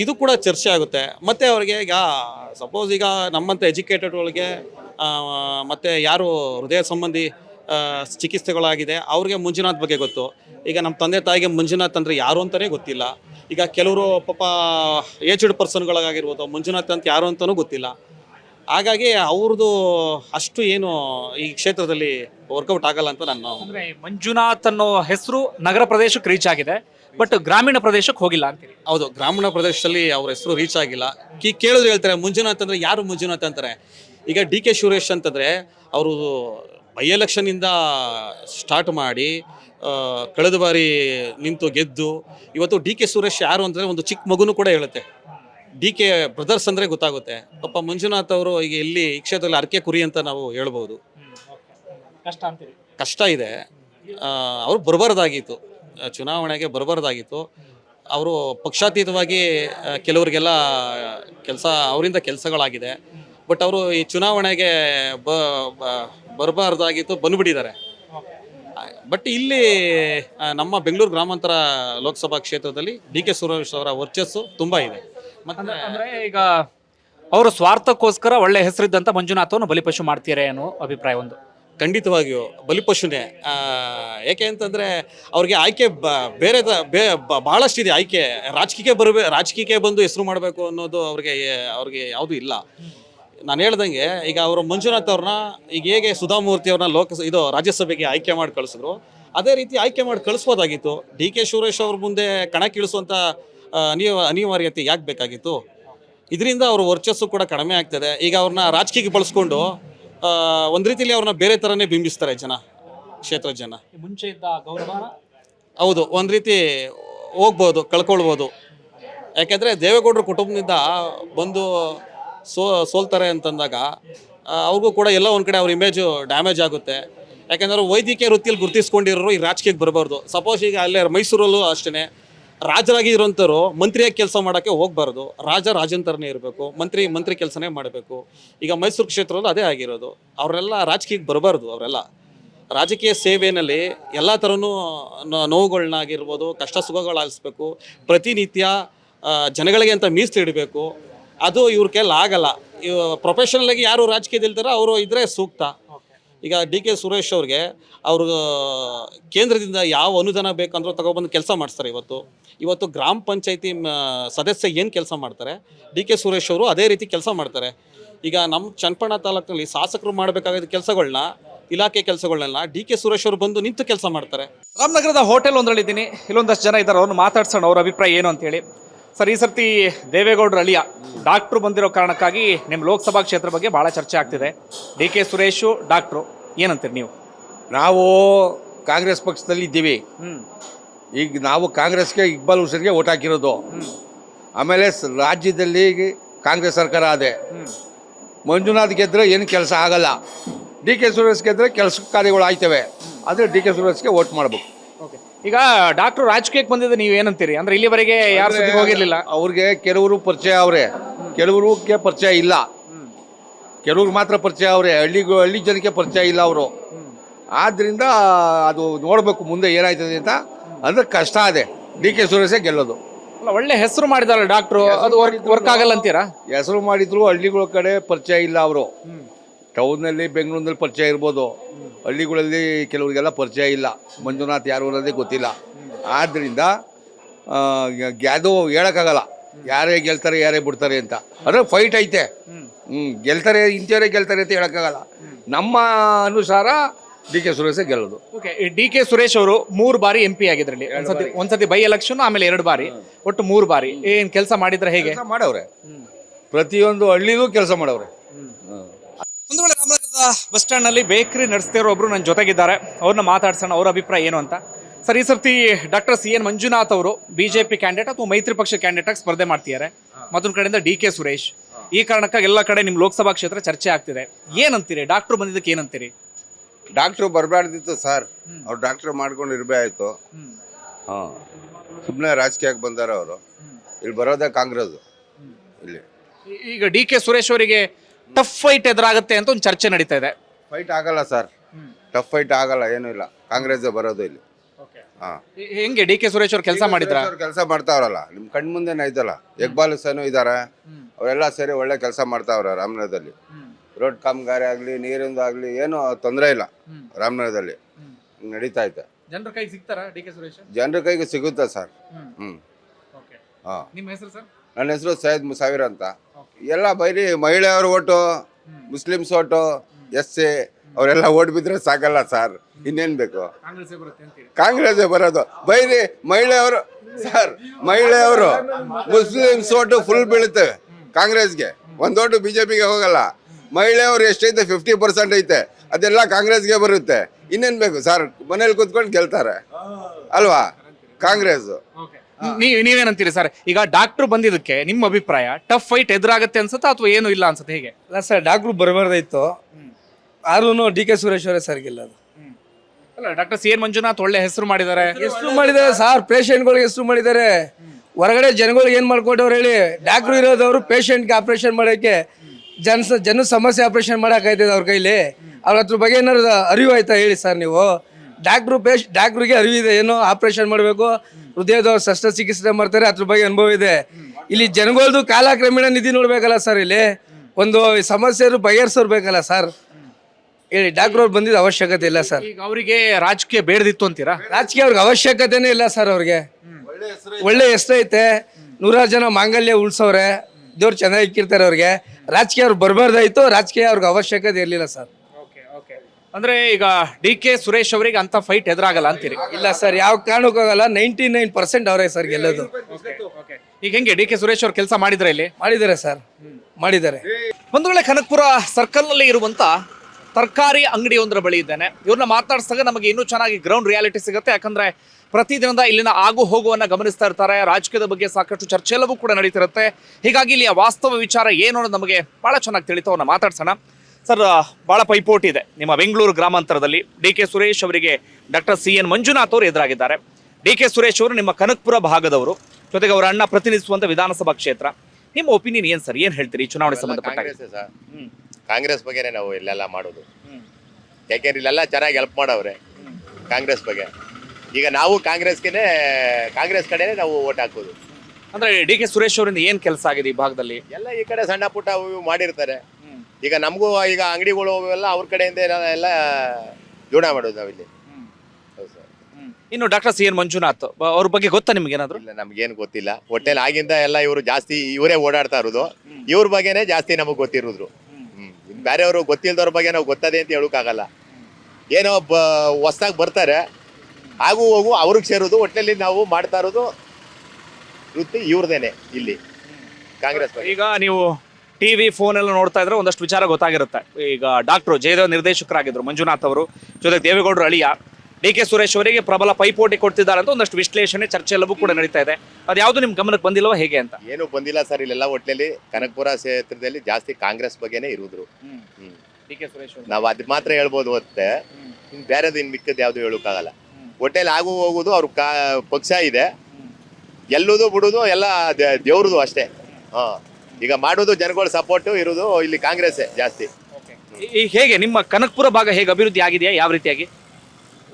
ಇದು ಕೂಡ ಚರ್ಚೆ ಆಗುತ್ತೆ. ಮತ್ತೆ ಅವ್ರಿಗೆ ಈಗ ಸಪೋಸ್ ಈಗ ನಮ್ಮಂಥ ಎಜುಕೇಟೆಡ್ ಒಳಗೆ ಮತ್ತೆ ಯಾರು ಹೃದಯ ಸಂಬಂಧಿ ಚಿಕಿತ್ಸೆಗಳಾಗಿದೆ, ಅವ್ರಿಗೆ ಮಂಜುನಾಥ್ ಬಗ್ಗೆ ಗೊತ್ತು. ಈಗ ನಮ್ಮ ತಂದೆ ತಾಯಿಗೆ ಮಂಜುನಾಥ್ ಅಂದರೆ ಯಾರು ಅಂತಲೇ ಗೊತ್ತಿಲ್ಲ. ಈಗ ಕೆಲವರು ಪಾಪ ಏಜ್ಡ್ ಪರ್ಸನ್ಗಳಾಗಿರ್ಬೋದು ಮಂಜುನಾಥ್ ಅಂತ ಯಾರು ಅಂತಲೂ ಗೊತ್ತಿಲ್ಲ. ಹಾಗಾಗಿ ಅವ್ರದ್ದು ಅಷ್ಟು ಏನು ಈ ಕ್ಷೇತ್ರದಲ್ಲಿ ವರ್ಕೌಟ್ ಆಗಲ್ಲ ಅಂತ ನಾನು ಅಂದ್ರೆ ಮಂಜುನಾಥ್ ಅನ್ನೋ ಹೆಸರು ನಗರ ಪ್ರದೇಶಕ್ಕೆ ರೀಚ್ ಆಗಿದೆ ಬಟ್ ಗ್ರಾಮೀಣ ಪ್ರದೇಶಕ್ಕೆ ಹೋಗಿಲ್ಲ ಅಂತೀರಿ? ಹೌದು ಗ್ರಾಮೀಣ ಪ್ರದೇಶದಲ್ಲಿ ಅವ್ರ ಹೆಸರು ರೀಚ್ ಆಗಿಲ್ಲ. ಕಿ ಕೇಳಿದ್ರೆ ಹೇಳ್ತಾರೆ ಮಂಜುನಾಥ್ ಅಂದ್ರೆ ಯಾರು ಮಂಜುನಾಥ್? ಅಂತಾರೆ. ಈಗ ಡಿ ಕೆ ಸುರೇಶ್ ಅಂತಂದ್ರೆ ಅವರು ಬೈ ಎಲೆಕ್ಷನ್ನಿಂದ ಸ್ಟಾರ್ಟ್ ಮಾಡಿ ಕಳೆದ ಬಾರಿ ನಿಂತು ಗೆದ್ದು ಇವತ್ತು ಡಿ ಕೆ ಸುರೇಶ್ ಯಾರು ಅಂತಂದ್ರೆ ಒಂದು ಚಿಕ್ಕ ಮಗುನು ಕೂಡ ಹೇಳುತ್ತೆ. ಡಿ ಕೆ ಬ್ರದರ್ಸ್ ಅಂದ್ರೆ ಗೊತ್ತಾಗುತ್ತೆ. ಪಾಪ ಮಂಜುನಾಥ್ ಅವರು ಈಗ ಇಲ್ಲಿ ಈ ಕ್ಷೇತ್ರದಲ್ಲಿ ಅರ್ಕೆ ಕುರಿ ಅಂತ ನಾವು ಹೇಳ್ಬೋದು. ಕಷ್ಟ ಅಂತೀರಿ. ಕಷ್ಟ ಇದೆ. ಅವರು ಬರಬಾರ್ದಾಗಿತ್ತು. ಚುನಾವಣೆಗೆ ಬರಬಾರ್ದಾಗಿತ್ತು. ಅವರು ಪಕ್ಷಾತೀತವಾಗಿ ಕೆಲವರಿಗೆಲ್ಲ ಕೆಲಸ ಅವರಿಂದ ಕೆಲಸಗಳಾಗಿದೆ. ಬಟ್ ಅವರು ಈ ಚುನಾವಣೆಗೆ ಬ ಬರಬಾರ್ದಾಗಿತ್ತು ಬಂದುಬಿಟ್ಟಿದ್ದಾರೆ. ಬಟ್ ಇಲ್ಲಿ ನಮ್ಮ ಬೆಂಗಳೂರು ಗ್ರಾಮಾಂತರ ಲೋಕಸಭಾ ಕ್ಷೇತ್ರದಲ್ಲಿ ಡಿ ಕೆ ಸುರೇಶ್ ಅವರ ವರ್ಚಸ್ಸು ತುಂಬ ಇದೆ. ಮತ್ತೆ ಅಂದ್ರೆ ಅಂದ್ರೆ ಈಗ ಅವರು ಸ್ವಾರ್ಥಕ್ಕೋಸ್ಕರ ಒಳ್ಳೆ ಹೆಸರಿದ್ದಂತ ಮಂಜುನಾಥವನ್ನು ಬಲಿಪಶು ಮಾಡ್ತೀರಾ ಅನ್ನೋ ಅಭಿಪ್ರಾಯ ಒಂದು. ಖಂಡಿತವಾಗಿಯೂ ಬಲಿಪಶುನೇ ಆ, ಏಕೆ ಅಂತಂದರೆ ಅವ್ರಿಗೆ ಆಯ್ಕೆ ಬ- ಬೇರೆ ತ- ಬೇ ಬ- ಬಹಳಷ್ಟಿದೆ ಆಯ್ಕೆ. ರಾಜಕೀಯಕ್ಕೆ ಬರಬೇ ರಾಜಕೀಯಕ್ಕೆ ಬಂದು ಹೆಸರು ಮಾಡಬೇಕು ಅನ್ನೋದು ಅವ್ರಿಗೆ ಅವ್ರಿಗೆ ಯಾವುದೂ ಇಲ್ಲ. ನಾನು ಹೇಳ್ದಂಗೆ ಈಗ ಅವರು ಮಂಜುನಾಥ್ ಅವ್ರನ್ನ ಈಗ ಹೇಗೆ ಸುಧಾಮೂರ್ತಿ ಅವ್ರನ್ನ ಲೋಕಸ ಇದು ರಾಜ್ಯಸಭೆಗೆ ಆಯ್ಕೆ ಮಾಡಿ ಕಳಿಸಿದ್ರು ಅದೇ ರೀತಿ ಆಯ್ಕೆ ಮಾಡಿ ಕಳಿಸ್ಬೋದಾಗಿತ್ತು. ಡಿ ಕೆ ಸುರೇಶ್ ಅವ್ರ ಮುಂದೆ ಕಣಕ್ಕಿಳಿಸುವಂಥ ಅನಿವ ಅನಿವಾರ್ಯತೆ ಯಾಕೆ ಬೇಕಾಗಿತ್ತು? ಇದರಿಂದ ಅವ್ರ ವರ್ಚಸ್ಸು ಕೂಡ ಕಡಿಮೆ ಆಗ್ತದೆ. ಈಗ ಅವ್ರನ್ನ ರಾಜಕೀಯಕ್ಕೆ ಬಳಸ್ಕೊಂಡು ಒಂದು ರೀತಿಯಲ್ಲಿ ಅವ್ರನ್ನ ಬೇರೆ ಥರನೇ ಬಿಂಬಿಸ್ತಾರೆ ಜನ ಕ್ಷೇತ್ರ ಜನ. ಮುಂಚೆ ಇದ್ದ ಗೌರವ? ಹೌದು ಒಂದು ರೀತಿ ಹೋಗ್ಬೋದು ಕಳ್ಕೊಳ್ಬೋದು. ಯಾಕೆಂದರೆ ದೇವೇಗೌಡರ ಕುಟುಂಬದಿಂದ ಬಂದು ಸೋ ಸೋಲ್ತಾರೆ ಅಂತಂದಾಗ ಅವ್ರಿಗೂ ಕೂಡ ಎಲ್ಲ ಒಂದು ಕಡೆ ಅವ್ರ ಇಮೇಜು ಡ್ಯಾಮೇಜ್ ಆಗುತ್ತೆ. ಯಾಕೆಂದ್ರೆ ವೈದ್ಯಕೀಯ ವೃತ್ತಿಯಲ್ಲಿ ಗುರುತಿಸ್ಕೊಂಡಿರೋರು ಈ ರಾಜಕೀಯಕ್ಕೆ ಬರಬಾರ್ದು. ಸಪೋಸ್ ಈಗ ಅಲ್ಲೇ ಮೈಸೂರಲ್ಲೂ ಅಷ್ಟೇ ರಾಜರಾಗಿ ಇರೋಂಥವ್ರು ಮಂತ್ರಿಯಾಗಿ ಕೆಲಸ ಮಾಡೋಕ್ಕೆ ಹೋಗ್ಬಾರ್ದು. ರಾಜ ರಾಜಂತರನೇ ಇರಬೇಕು. ಮಂತ್ರಿ ಮಂತ್ರಿ ಕೆಲಸನೇ ಮಾಡಬೇಕು. ಈಗ ಮೈಸೂರು ಕ್ಷೇತ್ರದಲ್ಲಿ ಅದೇ ಆಗಿರೋದು. ಅವರೆಲ್ಲ ರಾಜಕೀಯಕ್ಕೆ ಬರಬಾರ್ದು ಅವರೆಲ್ಲ. ರಾಜಕೀಯ ಸೇವೆಯಲ್ಲಿ ಎಲ್ಲ ಥರನೂ ನೋವುಗಳನ್ನಾಗಿರ್ಬೋದು ಕಷ್ಟ ಸುಖಗಳಾಗಿಸ್ಬೇಕು, ಪ್ರತಿನಿತ್ಯ ಜನಗಳಿಗೆ ಅಂತ ಮೀಸಲಿಡಬೇಕು ಅದು ಇವ್ರ ಕೈಯಲ್ಲಿ ಆಗಲ್ಲ. ಪ್ರೊಫೆಷನಲಾಗಿ ಯಾರು ರಾಜಕೀಯದಲ್ಲಿರ್ತಾರೋ ಅವರು ಇದ್ರೆ ಸೂಕ್ತ. ಈಗ ಡಿ ಕೆ ಸುರೇಶ್ ಅವ್ರಿಗೆ ಅವರು ಕೇಂದ್ರದಿಂದ ಯಾವ ಅನುದಾನ ಬೇಕಂದ್ರೂ ತಗೊಬಂದು ಕೆಲಸ ಮಾಡ್ತಾರೆ ಇವತ್ತು. ಇವತ್ತು ಗ್ರಾಮ ಪಂಚಾಯತಿ ಸದಸ್ಯ ಏನು ಕೆಲಸ ಮಾಡ್ತಾರೆ, ಡಿ ಕೆ ಸುರೇಶ್ ಅವರು ಅದೇ ರೀತಿ ಕೆಲಸ ಮಾಡ್ತಾರೆ. ಈಗ ನಮ್ಮ ಚನ್ನಪಣ್ಣ ತಾಲೂಕಿನಲ್ಲಿ ಶಾಸಕರು ಮಾಡಬೇಕಾಗಿದ್ದ ಕೆಲಸಗಳನ್ನ ಇಲಾಖೆ ಕೆಲಸಗಳನ್ನೆಲ್ಲ ಡಿ ಕೆ ಸುರೇಶ್ ಅವರು ಬಂದು ನಿಂತು ಕೆಲಸ ಮಾಡ್ತಾರೆ. ರಾಮನಗರದ ಹೋಟೆಲ್ ಒಂದರಲ್ಲಿದ್ದೀನಿ ಇಲ್ಲೊಂದಷ್ಟು ಜನ ಇದ್ದಾರೆ, ಅವ್ರನ್ನ ಮಾತಾಡ್ಸೋಣ, ಅವ್ರ ಅಭಿಪ್ರಾಯ ಏನು ಅಂತೇಳಿ. ಸರ್ ಈ ಸರ್ತಿ ದೇವೇಗೌಡರು ಅಳಿಯ ಡಾಕ್ಟ್ರು ಬಂದಿರೋ ಕಾರಣಕ್ಕಾಗಿ ನಿಮ್ಮ ಲೋಕಸಭಾ ಕ್ಷೇತ್ರ ಬಗ್ಗೆ ಭಾಳ ಚರ್ಚೆ ಆಗ್ತಿದೆ. ಡಿ ಕೆ ಸುರೇಶು ಡಾಕ್ಟ್ರು ಏನಂತೀರಿ ನೀವು? ನಾವು ಕಾಂಗ್ರೆಸ್ ಪಕ್ಷದಲ್ಲಿ ಇದ್ದೀವಿ. ಈಗ ನಾವು ಕಾಂಗ್ರೆಸ್ಗೆ ಇಕ್ಬಾಲ್ ಹುಸೇನ್ಗೆ ಓಟ್ ಹಾಕಿರೋದು. ಆಮೇಲೆ ಸ- ರಾಜ್ಯದಲ್ಲಿ ಕಾಂಗ್ರೆಸ್ ಸರ್ಕಾರ ಅದೇ ಮಂಜುನಾಥ್ ಗೆದ್ದರೆ ಏನು ಕೆಲಸ ಆಗಲ್ಲ. ಡಿ ಕೆ ಸುರೇಶ್ ಗೆದ್ದರೆ ಕೆಲಸ ಕಾರ್ಯಗಳು ಆಯ್ತವೆ. ಆದರೆ ಡಿ ಕೆ ಸುರೇಶ್ಗೆ ಓಟ್ ಮಾಡಬೇಕು. ಈಗ ಡಾಕ್ಟರ್ ರಾಜಕೀಯಕ್ಕೆ ಬಂದಿದ್ದು ನೀವು ಏನಂತೀರಿ? ಅಂದ್ರೆ ಇಲ್ಲಿವರೆಗೆ ಯಾರು ಸುದ್ದಿಗೆ ಹೋಗಿರ್ಲಿಲ್ಲ? ಅವ್ರಿಗೆ ಕೆಲವರು ಪರಿಚಯ ಅವರೇ. ಕೆಲವ್ರಿಗೆ ಪರಿಚಯ ಇಲ್ಲ. ಕೆಲವ್ರಿಗೆ ಮಾತ್ರ ಪರಿಚಯ ಅವರೇ. ಹಳ್ಳಿ ಹಳ್ಳಿ ಜನಕ್ಕೆ ಪರಿಚಯ ಇಲ್ಲ ಅವರು. ಆದ್ದರಿಂದ ಅದು ನೋಡಬೇಕು ಮುಂದೆ ಏನಾಯ್ತದೆ ಅಂತ. ಅಂದ್ರೆ ಕಷ್ಟ ಅದೇ. ಡಿ ಕೆ ಸುರೇಶೇ ಗೆಲ್ಲೋದು. ಅಲ್ಲ ಒಳ್ಳೆ ಹೆಸರು ಮಾಡಿದಾರಲ್ಲ ಡಾಕ್ಟ್ರು. ಅದು ವರ್ಕ್ ಆಗಲ್ಲ ಅಂತೀರಾ? ಹೆಸರು ಮಾಡಿದ್ರು ಹಳ್ಳಿಗಳ ಕಡೆ ಪರಿಚಯ ಇಲ್ಲ ಅವರು. ಟೌನ್ನಲ್ಲಿ ಬೆಂಗಳೂರಿನಲ್ಲಿ ಪರಿಚಯ ಇರ್ಬೋದು. ಹಳ್ಳಿಗಳಲ್ಲಿ ಕೆಲವರಿಗೆಲ್ಲ ಪರಿಚಯ ಇಲ್ಲ. ಮಂಜುನಾಥ್ ಯಾರು ಅನ್ನೋದೇ ಗೊತ್ತಿಲ್ಲ. ಆದ್ದರಿಂದ ಅದು ಹೇಳೋಕ್ಕಾಗಲ್ಲ. ಯಾರೇ ಗೆಲ್ತಾರೆ ಯಾರೇ ಬಿಡ್ತಾರೆ ಅಂತ. ಅಂದರೆ ಫೈಟ್ ಐತೆ. ಹ್ಞೂ ಗೆಲ್ತಾರೆ ಇಂಥವರೇ ಗೆಲ್ತಾರೆ ಅಂತ ಹೇಳೋಕ್ಕಾಗಲ್ಲ. ನಮ್ಮ ಅನುಸಾರ ಡಿ ಕೆ ಸುರೇಶೇ ಗೆಲ್ಲೋದು. ಓಕೆ ಡಿ ಕೆ ಸುರೇಶ್ ಅವರು ಮೂರು ಬಾರಿ ಎಂ ಪಿ ಆಗಿದ್ರಲ್ಲಿ. ಒಂದ್ಸತಿ ಒಂದ್ಸತಿ ಬೈ ಎಲೆಕ್ಷನ್ ಆಮೇಲೆ ಎರಡು ಬಾರಿ. ಒಟ್ಟು ಮೂರು ಬಾರಿ. ಏನು ಕೆಲಸ ಮಾಡಿದ್ರೆ ಹೇಗೆ? ಮಾಡವ್ರೆ. ಪ್ರತಿಯೊಂದು ಹಳ್ಳಿಗೂ ಕೆಲಸ ಮಾಡವ್ರೆ ಹ್ಮ್. ಒಂದು ವೇಳೆ ರಾಮನಗರದ ಬಸ್ ಸ್ಟ್ಯಾಂಡ್ನಲ್ಲಿ ಬೇಕರಿ ನಡೆಸ್ತಿರೋ ಒಬ್ರು ನನ್ನ ಜೊತೆಗಿದ್ದಾರೆ. ಅವ್ರನ್ನ ಮಾತಾಡ್ಸೋಣ ಅವ್ರ ಅಭಿಪ್ರಾಯ ಏನು ಅಂತ. ಸರ್ ಈ ಸರ್ತಿ ಡಾಕ್ಟರ್ ಸಿ ಎನ್ ಮಂಜುನಾಥ್ ಅವರು ಬಿಜೆಪಿ ಕ್ಯಾಂಡಿಡೇಟ್ ಅಥವಾ ಮೈತ್ರಿ ಪಕ್ಷ ಕ್ಯಾಂಡಿಡೇಟ್ ಆಗಿ ಸ್ಪರ್ಧೆ ಮಾಡ್ತಿದ್ದಾರೆ. ಮತ್ತೊಂದು ಕಡೆಯಿಂದ ಡಿ ಕೆ ಸುರೇಶ್. ಈ ಕಾರಣಕ್ಕಾಗಿ ಎಲ್ಲ ಕಡೆ ನಿಮ್ಮ ಲೋಕಸಭಾ ಕ್ಷೇತ್ರ ಚರ್ಚೆ ಆಗ್ತಿದೆ. ಏನಂತೀರಿ? ಡಾಕ್ಟರ್ ಬಂದಿದ್ದಕ್ಕೆ ಏನಂತೀರಿ? ಡಾಕ್ಟ್ರು ಬರಬಾರ್ದಿತ್ತು ಸರ್. ಅವ್ರು ಡಾಕ್ಟರ್ ಮಾಡ್ಕೊಂಡು ಇರಬೇಕಾಯ್ತು ಹಾಂ. ಸುಮ್ಮನೆ ರಾಜಕೀಯಕ್ಕೆ ಬಂದಾರ ಅವರು. ಇಲ್ಲಿ ಬರೋದೇ ಕಾಂಗ್ರೆಸ್ ಇಲ್ಲಿ. ಈಗ ಡಿ ಕೆ ಸುರೇಶ್ ಅವರಿಗೆ ಟಫ್ ಫೈಟ್ ಎದುರಾಗುತ್ತೆ ಅಂತ ಒಂದು ಚರ್ಚೆ ನಡೀತಾ ಇದೆ. ಫೈಟ್ ಆಗಲ್ಲ ಸರ್. ಟಫ್ ಫೈಟ್ ಆಗಲ್ಲ ಏನೂ ಇಲ್ಲ. ಕಾಂಗ್ರೆಸ್ ಬರೋದು ಇಲ್ಲಿ. ಹಾಂ. ಹೆ- ಹೆಂಗೆ ಡಿ ಕೆ ಸುರೇಶ್ ಅವ್ರು ಕೆಲಸ ಮಾಡಿದ್ರ? ಕೆಲಸ ಮಾಡ್ತಾವ್ರಲ್ಲ. ನಿಮ್ಮ ಕಣ್ ಮುಂದೆನೇ ಐತಲ್ಲ ಯಗ್ಬಾಲ್ ಹುಸೇನು ಇದ್ದಾರೆ ಅವರೆಲ್ಲ ಸೇರಿ ಒಳ್ಳೆ ಕೆಲಸ ಮಾಡ್ತಾವ್ರೆ ರಾಮನಗರದಲ್ಲಿ. ರೋಡ್ ಕಾಮಗಾರಿ ಆಗಲಿ ನೀರಿಂದು ಆಗ್ಲಿ ಏನೂ ತೊಂದರೆ ಇಲ್ಲ ರಾಮನಗರದಲ್ಲಿ. ನಡೀತಾ ಇದೆ. ಜನರ ಕೈಗೆ ಸಿಗ್ತಾರಾ ಡಿ ಕೆ ಸುರೇಶ್? ಜನರ ಕೈಗೆ ಸಿಗುತ್ತೆ ಸರ್. ಹ್ಮ್. ಹಾಂ. ನಿಮ್ಮ ಹೆಸರು ಸರ್? ನನ್ನ ಹೆಸರು ಸೈಯದ್ ಮುಸಾವಿರ್ ಅಂತ. ಎಲ್ಲ ಬೈರಿ ಮಹಿಳೆಯರ vote Muslims vote S C ಅವರೆಲ್ಲ ಓಟ್ ಬಿದ್ರೆ ಸಾಕಲ್ಲ ಸರ್. ಇನ್ನೇನು ಬೇಕು? ಕಾಂಗ್ರೆಸ್ ಬರೋದು. ಬೈರಿ ಮಹಿಳೆಯವರು ಸರ್ ಮಹಿಳೆಯವರು ಮುಸ್ಲಿಮ್ಸ್ ಓಟು ಫುಲ್ ಬೀಳುತ್ತೆ ಕಾಂಗ್ರೆಸ್ಗೆ. ಒಂದು ಓಟು ಬಿ ಜೆ ಪಿಗೆ ಹೋಗಲ್ಲ ಮಹಿಳೆಯವರು ಎಷ್ಟೈತೆ ಫಿಫ್ಟಿ ಪರ್ಸೆಂಟ್ ಐತೆ. ಅದೆಲ್ಲ ಕಾಂಗ್ರೆಸ್ಗೆ ಬರುತ್ತೆ. ಇನ್ನೇನು ಬೇಕು? ಸರ್ ಮನೇಲಿ ಕೂತ್ಕೊಂಡು ಗೆಲ್ತಾರೆ. ಅಲ್ವಾ? ಕಾಂಗ್ರೆಸ್ ನೀವು ನೀವೇನಂತೀರಿ ಸರ್? ಈಗ ಡಾಕ್ಟರ್ ಬಂದಿದ್ದಕ್ಕೆ ನಿಮ್ಮ ಅಭಿಪ್ರಾಯ ಟಫ್ ಫೈಟ್ ಎದುರಾಗತ್ತೆ ಅನ್ಸುತ್ತಾ ಅಥವಾ ಏನು ಇಲ್ಲ ಅನ್ಸುತ್ತೆ ಹೇಗೆ? ಅಲ್ಲ ಸರ್ ಡಾಕ್ಟ್ರು ಬರಬಾರ್ದಾಯ್ತು ಆದ್ರೂ ಡಿ ಕೆ ಸುರೇಶ್ ಅವರೇ ಸರ್ ಗೆಲ್ಲೋದು ಅಲ್ಲ ಡಾಕ್ಟರ್ ಸಿ ಎನ್ ಮಂಜುನಾಥ್ ಒಳ್ಳೆ ಹೆಸರು ಮಾಡಿದ್ದಾರೆ. ಹೆಸರು ಮಾಡಿದ್ದಾರೆ ಸಾರ್ ಪೇಷಂಟ್ಗಳಿಗೆ ಹೆಸರು ಮಾಡಿದ್ದಾರೆ. ಹೊರಗಡೆ ಜನಗಳಿಗೆ ಏನ್ ಮಾಡ್ಕೊಟ್ಟವ್ರು ಹೇಳಿ ಡಾಕ್ಟ್ರು ಇರೋದವರು ಪೇಷಂಟ್ಗೆ ಆಪರೇಷನ್ ಮಾಡೋಕ್ಕೆ ಜನ ಜನ ಸಮಸ್ಯೆ ಆಪರೇಷನ್ ಮಾಡೋಕ್ಕಾಯ್ತದೆ ಅವ್ರ ಕೈಲಿ. ಅವ್ರ ಹತ್ರ ಬಗ್ಗೆ ಏನಾದ್ರು ಅರಿವು ಆಯ್ತಾ ಹೇಳಿ ಸರ್ ನೀವು. ಡಾಕ್ಟ್ರು ಪೇಶ್ ಡಾಕ್ಟ್ರಿಗೆ ಅರಿವಿದೆ ಏನೋ ಆಪರೇಷನ್ ಮಾಡಬೇಕು. ಹೃದಯದ ಶಸ್ತ್ರಚಿಕಿತ್ಸೆ ಮಾಡ್ತಾರೆ ಅದ್ರ ಬಗ್ಗೆ ಅನುಭವ ಇದೆ. ಇಲ್ಲಿ ಜನಗಳದು ಕಾಲಕ್ರಮೇಣ ನಿಧಿ ನೋಡ್ಬೇಕಲ್ಲ ಸರ್ ಇಲ್ಲಿ? ಒಂದು ಸಮಸ್ಯೆ ಬಗೆಹರಿಸೋರು ಬೇಕಲ್ಲ ಸರ್ ಹೇಳಿ ಡಾಕ್ಟರ್ ಅವ್ರು ಬಂದಿದ್ದ ಅವಶ್ಯಕತೆ ಇಲ್ಲ ಸರ್ ಈಗ ಅವರಿಗೆ ರಾಜಕೀಯ ಬೇಡದಿತ್ತು ಅಂತೀರಾ? ರಾಜಕೀಯ ಅವ್ರಿಗೆ ಅವಶ್ಯಕತೆನೇ ಇಲ್ಲ ಸರ್ ಅವ್ರಿಗೆ. ಒಳ್ಳೆ ಹೆಸರೈತೆ ನೂರಾರು ಜನ ಮಾಂಗಲ್ಯ ಉಳ್ಸವ್ರೆ. ದೇವ್ರು ಚೆನ್ನಾಗಿ ಇಕ್ಕಿರ್ತಾರೆ ಅವ್ರಿಗೆ. ರಾಜಕೀಯ ಅವ್ರು ಬರಬಾರ್ದಾಯ್ತು. ರಾಜಕೀಯ ಅವ್ರಿಗೆ ಅವಶ್ಯಕತೆ ಇರಲಿಲ್ಲ ಸರ್ ಅಂದ್ರೆ ಈಗ ಡಿ ಕೆ ಸುರೇಶ್ ಅವರಿಗೆ ಅಂತ ಫೈಟ್ ಎದುರಾಗಲ್ಲ ಅಂತೀರಿ? ಇಲ್ಲ ಸರ್ ಯಾವ ಕಾರಣಕ್ಕಾಗಲ್ಲ ನೈಂಟಿ ನೈನ್ ಪರ್ಸೆಂಟ್ ಅವರೇ ಸರ್ ಗೆಲ್ಲೋದು. ಈಗ ಹೆಂಗೆ ಡಿ ಕೆ ಸುರೇಶ್ ಅವ್ರು ಕೆಲಸ ಮಾಡಿದ್ರೆ ಇಲ್ಲಿ? ಮಾಡಿದ್ದಾರೆ ಸರ್. ಮಾಡಿದ್ದಾರೆ. ಒಂದು ವೇಳೆ ಕನಕಪುರ ಸರ್ಕಲ್ನಲ್ಲಿ ಇರುವಂತ ತರಕಾರಿ ಅಂಗಡಿಯೊಂದರ ಬಳಿ ಇದ್ದೇನೆ. ಇವ್ರನ್ನ ಮಾತಾಡಿಸಿದಾಗ ನಮಗೆ ಇನ್ನೂ ಚೆನ್ನಾಗಿ ಗ್ರೌಂಡ್ ರಿಯಾಲಿಟಿ ಸಿಗುತ್ತೆ. ಯಾಕಂದ್ರೆ ಪ್ರತಿದಿನದ ಇಲ್ಲಿನ ಆಗು ಹೋಗುವನ್ನ ಗಮನಿಸ್ತಾ ಇರ್ತಾರೆ. ರಾಜಕೀಯದ ಬಗ್ಗೆ ಸಾಕಷ್ಟು ಚರ್ಚೆ ಎಲ್ಲವೂ ಕೂಡ ನಡೀತಿರುತ್ತೆ. ಹೀಗಾಗಿ ಇಲ್ಲಿಯ ವಾಸ್ತವ ವಿಚಾರ ಏನು ಅನ್ನೋದು ನಮಗೆ ಬಹಳ ಚೆನ್ನಾಗಿ ತಿಳಿತು. ಅವ್ರನ್ನ ಮಾತಾಡ್ಸೋಣ. ಸರ್ ಭಾಳ ಪೈಪೋಟಿ ಇದೆ. ನಿಮ್ಮ ಬೆಂಗಳೂರು ಗ್ರಾಮಾಂತರದಲ್ಲಿ ಡಿ ಕೆ ಸುರೇಶ್ ಅವರಿಗೆ ಡಾಕ್ಟರ್ ಸಿ ಎನ್ ಮಂಜುನಾಥ್ ಅವರು ಎದುರಾಗಿದ್ದಾರೆ. ಡಿ ಕೆ ಸುರೇಶ್ ಅವರು ನಿಮ್ಮ ಕನಕಪುರ ಭಾಗದವರು. ಜೊತೆಗೆ ಅವರ ಅಣ್ಣ ಪ್ರತಿನಿಧಿಸುವಂತ ವಿಧಾನಸಭಾ ಕ್ಷೇತ್ರ. ನಿಮ್ಮ ಒಪಿನಿಯನ್ ಏನ್ ಸರ್? ಏನ್ ಹೇಳ್ತೀರಿ ಈ ಚುನಾವಣೆ ಸಂಬಂಧಪಟ್ಟ ಕಾಂಗ್ರೆಸ್ ಸರ್. ಕಾಂಗ್ರೆಸ್ ಬಗ್ಗೆನೇ ನಾವು ಇಲ್ಲೆಲ್ಲ ಮಾಡೋದು. ಯಾಕೆಂದ್ರೆ ಇಲ್ಲೆಲ್ಲ ಚೆನ್ನಾಗಿ ಹೆಲ್ಪ್ ಮಾಡವ್ರೆ. ಕಾಂಗ್ರೆಸ್ ಬಗ್ಗೆ. ಈಗ ನಾವು ಕಾಂಗ್ರೆಸ್ಗೆ ಕಾಂಗ್ರೆಸ್ ಕಡೆನೇ ನಾವು ಓಟ್ ಹಾಕೋದು. ಅಂದ್ರೆ ಡಿ ಕೆ ಸುರೇಶ್ ಅವರಿಂದ ಏನ್ ಕೆಲಸ ಆಗಿದೆ ಈ ಭಾಗದಲ್ಲಿ? ಎಲ್ಲ ಈ ಕಡೆ ಸಣ್ಣ ಪುಟ್ಟ ಅವು ಇವು ಮಾಡಿರ್ತಾರೆ. ಈಗ ನಮಗೂ ಈಗ ಅಂಗಡಿಗಳು ಎಲ್ಲ ಅವ್ರ ಕಡೆಯಿಂದ ಎಲ್ಲ- ಜೋಡ ಮಾಡೋದು ನಾವಿಲ್ಲಿ. ಹೌದು ಸರ್. ಇನ್ನು ಡಾಕ್ಟರ್ ಸಿ ಎನ್ ಮಂಜುನಾಥ್ ಬ- ಅವ್ರ ಬಗ್ಗೆ ಗೊತ್ತಾ ನಿಮ್ಗೆ ಏನಾದ್ರು? ಇಲ್ಲ ನಮ್ಗೇನು ಗೊತ್ತಿಲ್ಲ. ಹೋಟೆಲ್ ಆಗಿಂದ ಎಲ್ಲ ಇವರು ಜಾಸ್ತಿ ಇವರೇ ಓಡಾಡ್ತಾ ಇರೋದು. ಇವ್ರ ಬಗ್ಗೆನೇ ಜಾಸ್ತಿ ನಮಗೆ ಗೊತ್ತಿರೋದ್ರು. ಹ್ಮ್. ಬೇರೆಯವರು ಗೊತ್ತಿಲ್ದವ್ರ ಬಗ್ಗೆ ನಾವು ಗೊತ್ತದೆ ಅಂತ ಹೇಳೋಕ್ಕಾಗಲ್ಲ. ಏನೋ ಬ ಹೊಸ್ದಾಗಿ ಬರ್ತಾರೆ. ಆಗು ಹೋಗು ಅವ್ರಿಗೆ ಸೇರೋದು. ಒಟ್ಟಿನಲ್ಲಿ ನಾವು ಮಾಡ್ತಾ ಇರೋದು ವೃತ್ತಿ ಇವ್ರದೇನೆ ಇಲ್ಲಿ. ಕಾಂಗ್ರೆಸ್ ಬಗ್ಗೆ ಈಗ ನೀವು ಟಿವಿ ಫೋನ್ ಎಲ್ಲ ನೋಡ್ತಾ ಇದ್ರೆ ಒಂದಷ್ಟು ವಿಚಾರ ಗೊತ್ತಾಗಿರುತ್ತೆ. ಈಗ ಡಾಕ್ಟರ್ ಜಯದೇವ್ ನಿರ್ದೇಶಕರಾಗಿದ್ರು ಮಂಜುನಾಥ್ ಅವರು ಜೊತೆಗೆ ದೇವೇಗೌಡರು ಅಳಿಯ ಡಿ ಕೆ ಸುರೇಶ್ ಅವರಿಗೆ ಪ್ರಬಲ ಪೈಪೋಟಿ ಕೊಡ್ತಿದ್ದಾರೆ ಅಂತ ಒಂದಷ್ಟು ವಿಶ್ಲೇಷಣೆ ಚರ್ಚೆ ಎಲ್ಲವೂ ಕೂಡ ನಡೀತಾ ಇದೆ. ಅದ್ಯಾವುದು ನಿಮ್ಮ ಗಮನಕ್ಕೆ ಬಂದಿಲ್ಲವ ಹೇಗೆ ಅಂತ? ಏನು ಬಂದಿಲ್ಲ ಸರ್ ಇಲ್ಲೆಲ್ಲ ಒಟ್ಟಿನಲ್ಲಿ ಕನಕಪುರ ಕ್ಷೇತ್ರದಲ್ಲಿ ಜಾಸ್ತಿ ಕಾಂಗ್ರೆಸ್ ಬಗ್ಗೆನೇ ಇರುವುದು ಹ್ಮ್. ಡಿ ಕೆ ಸುರೇಶ್ ಅವರು. ನಾವು ಅದ್ ಮಾತ್ರ ಹೇಳ್ಬೋದು ಹೊತ್ತೆ. ಇನ್ ಬೇರೆದು ಇನ್ ಮಿಕ್ಕದ್ದು ಯಾವುದು ಹೇಳೋಕ್ಕಾಗಲ್ಲ. ಹೊಟ್ಟೆಲಿ ಆಗು ಹೋಗುದು ಅವ್ರ ಕಾ ಪಕ್ಷ ಇದೆ. ಎಲ್ಲುದು ಬಿಡುದು ಎಲ್ಲ ದೇವ್ರದು ಅಷ್ಟೇ. ಹಾ. ಈಗ ಮಾಡೋದು ಜನಗಳ ಸಪೋರ್ಟು ಇರೋದು ಇಲ್ಲಿ ಕಾಂಗ್ರೆಸ್ಸೇ ಜಾಸ್ತಿ. ಈಗ ಹೇಗೆ ನಿಮ್ಮ ಕನಕಪುರ ಭಾಗ ಹೇಗೆ ಅಭಿವೃದ್ಧಿ ಆಗಿದೆಯಾ? ಯಾವ ರೀತಿಯಾಗಿ?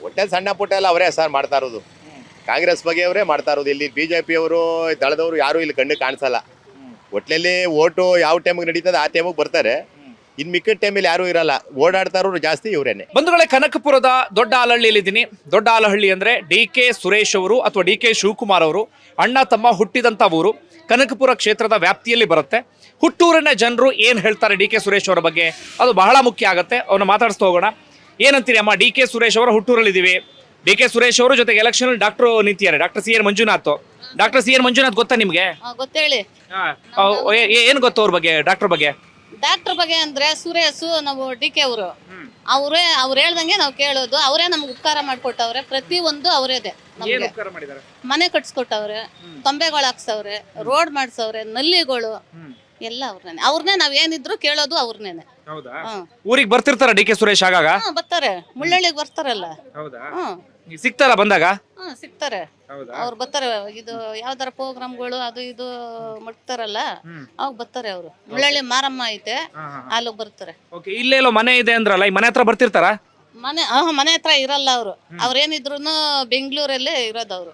ಒಟ್ಟೆ ಸಣ್ಣ ಪುಟ್ಟ ಎಲ್ಲ ಅವರೇ ಸರ್ ಮಾಡ್ತಾ ಇರೋದು. ಕಾಂಗ್ರೆಸ್ ಬಗ್ಗೆ ಅವರೇ ಮಾಡ್ತಾ ಇರೋದು. ಇಲ್ಲಿ ಬಿ ಜೆ ಪಿಯವರು ದಳದವರು ಯಾರು ಇಲ್ಲಿ ಕಣ್ಣು ಕಾಣಿಸಲ್ಲ. ಒಟ್ಲಲ್ಲಿ ಓಟು ಯಾವ ಟೈಮಿಗೆ ನಡೀತದೆ ಆ ಟೈಮಿಗೆ ಬರ್ತಾರೆ. ಇನ್ನು ಮಿಕ್ಕಿದ ಟೈಮಲ್ಲಿ ಯಾರು ಇರಲ್ಲ. ಓಡಾಡ್ತಾ ಇರೋರು ಜಾಸ್ತಿ ಇವರೇನೆ. ಬಂಧುಗಳೇ ಕನಕಪುರದ ದೊಡ್ಡ ಆಲಹಳ್ಳಿಯಲ್ಲಿದ್ದೀನಿ ದೊಡ್ಡ ಆಲಹಳ್ಳಿ ಅಂದ್ರೆ ಡಿ ಕೆ ಸುರೇಶ್ ಅವರು ಅಥವಾ ಡಿ ಕೆ ಶಿವಕುಮಾರ್ ಅವರು. ಅಣ್ಣ ತಮ್ಮ ಹುಟ್ಟಿದಂತ ಊರು. ಕನಕಪುರ ಕ್ಷೇತ್ರದ ವ್ಯಾಪ್ತಿಯಲ್ಲಿ ಬರುತ್ತೆ. ಹುಟ್ಟೂರಿನ ಜನರು ಏನ್ ಹೇಳ್ತಾರೆ ಡಿ ಕೆ ಸುರೇಶ್ ಅವರ ಬಗ್ಗೆ? ಅದು ಬಹಳ ಮುಖ್ಯ ಆಗುತ್ತೆ. ಅವ್ರನ್ನ ಮಾತಾಡಿಸ್ತಾ ಹೋಗೋಣ. ಏನಂತೀರಿ ಅಮ್ಮ? ಡಿ ಕೆ ಸುರೇಶ್ ಅವರ ಹುಟ್ಟೂರಲ್ಲಿದ್ದೀವಿ. ಡಿ ಕೆ ಸುರೇಶ್ ಅವರು ಜೊತೆಗೆ ಎಲೆಕ್ಷನ್ ಡಾಕ್ಟರ್ ನಿಂತಿದ್ದಾರೆ. Doctor C N Manjunath. Doctor C N Manjunath ಗೊತ್ತಾ ನಿಮ್ಗೆ? ಗೊತ್ತೇಳಿ. ಏನ್ ಗೊತ್ತು ಅವ್ರ ಬಗ್ಗೆ ಡಾಕ್ಟರ್ ಬಗ್ಗೆ? ಡಾಕ್ಟರ್ ಬಗ್ಗೆ ಅಂದ್ರೆ ಸುರೇಶು ನಾವು ಡಿ ಕೆ ಅವರು. ಅವರೇ ಅವ್ರು ಹೇಳ್ದಂಗೆ ನಾವು ಕೇಳೋದು. ಅವರೇ ನಮ್ಗೆ ಉಪಕಾರ ಮಾಡ್ಕೊಟ್ಟವ್ರೆ. ಪ್ರತಿ ಒಂದು ಅವರೇದೆ ನಮ್ಗೆ. ಮಾಡಿದ್ದಾರೆ ಮನೆ ಕಟ್ಸ್ಕೊಟ್ಟವ್ರೆ ತೊಂಬೆಗಳು ಹಾಕ್ಸವ್ರೆ ರೋಡ್ ಮಾಡ್ಸವ್ರೆ ನಲ್ಲಿಗಳು ಎಲ್ಲ ಅವ್ರನ್ನೇ ಅವ್ರನ್ನೇ ನಾವ್ ಏನಿದ್ರು ಕೇಳೋದು ಅವ್ರನ್ನೇನೆ. ಹೌದಾ? ಹ್ಮ್. ಊರಿಗೆ ಬರ್ತಿರ್ತಾರ ಡಿ ಕೆ ಸುರೇಶ್ ಆಗಾಗ? ಬರ್ತಾರೆ. ಮುಳ್ಳಳ್ಳಿಗೆ ಬರ್ತಾರಲ್ಲ. ಹೌದಾ? ಹ್ಮ್. ಸಿಗ್ತಾರ ಬಂದಾಗ? ಹಾ ಸಿಗ್ತಾರೆ. ಅವ್ರು ಬರ್ತಾರೆ. ಇದು ಯಾವ್ದಾರ ಪ್ರೋಗ್ರಾಮ್ಗಳು ಅದು ಇದು ಮಾಡ್ತಾರಲ್ಲ ಅವಾಗ ಬರ್ತಾರೆ ಅವರು. ಮುಳ್ಳಳ್ಳಿ ಮಾರಮ್ಮ ಐತೆ ಅಲ್ಲಿಗೆ ಬರ್ತಾರೆ. ಓಕೆ ಇಲ್ಲೆಲ್ಲೋ ಮನೆ ಇದೆ ಅಂದ್ರಲ್ಲ ಈ ಮನೆ ಹತ್ರ ಬರ್ತಿರ್ತಾರ? ಮನೆ ಆ, ಮನೆ ಹತ್ರ ಇರಲ್ಲ ಅವರು. ಅವ್ರೇನಿದ್ರು ಬೆಂಗಳೂರಲ್ಲೇ ಇರೋದು ಅವರು.